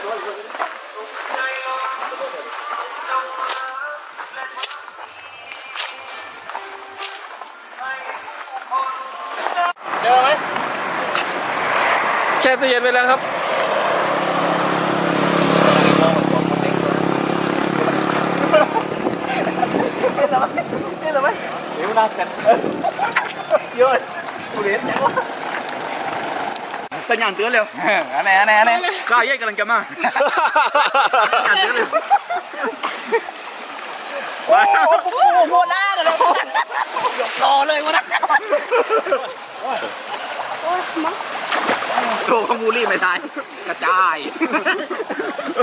เจอไหมแช่ตู้เย็นไปแล้วครับ นี่เหรอไหมนี่เหรอไหมเดี๋ยวน่ากันเยอะกูเล่น สัญญาณเตือนเร็วอันไหนอันไหนอันไหนกล้าเย่กำลังจะมาสัญญาณเตือนเร็วว้าวโอ้โหหน้ากันเลยรอเลยวะนะโชว์ขมูลี่ไม่ได้กระจาย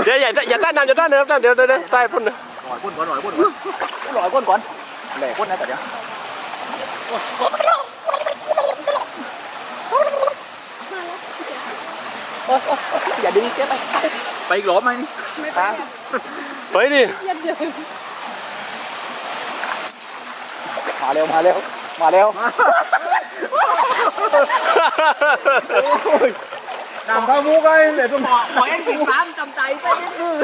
เดี๋ยวอย่าอย่าต้านน้ำอย่าต้านน้ำเดี๋ยวเดี๋ยวเดี๋ยวใต้พ่นนะหน่อยพ่นก่อนหน่อยพ่นก่อนหน่อยพ่นก่อนแหล่พ่นนะแต่เดี๋ยว อย่าดึงเสียไป ไปอีกหลอมไหมนี่เฮ้ยดิมาเร็วมาเร็วมาเร็วนำพามูไปเลยต้องบอกขอให้ถึงน้ำจำใจไปนิดนึง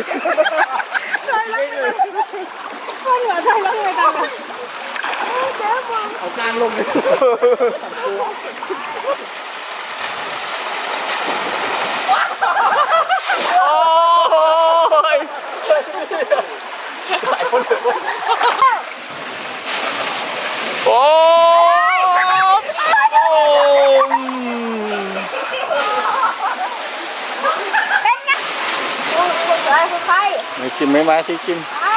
เอากลางลงเลย โอ้ ยโอ้ยโอ้ยเป็นไงโอ้โหเลยคือใครไม่ชิมไม่มาที่ชิมใคร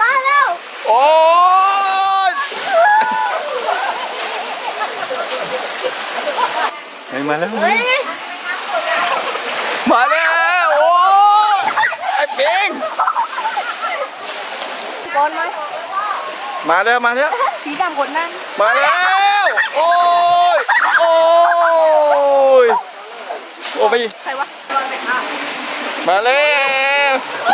มาแล้วโอ้ยไม่มาแล้วมาแล้วโอ้ย ไอ้ปิงบอลไหมมาแล้วมาแล้วสีดำคนนั้นมาแล้วโอ้ยโอ้ยโอ้ไปใครวะบอลไหนอะมาแล้วเ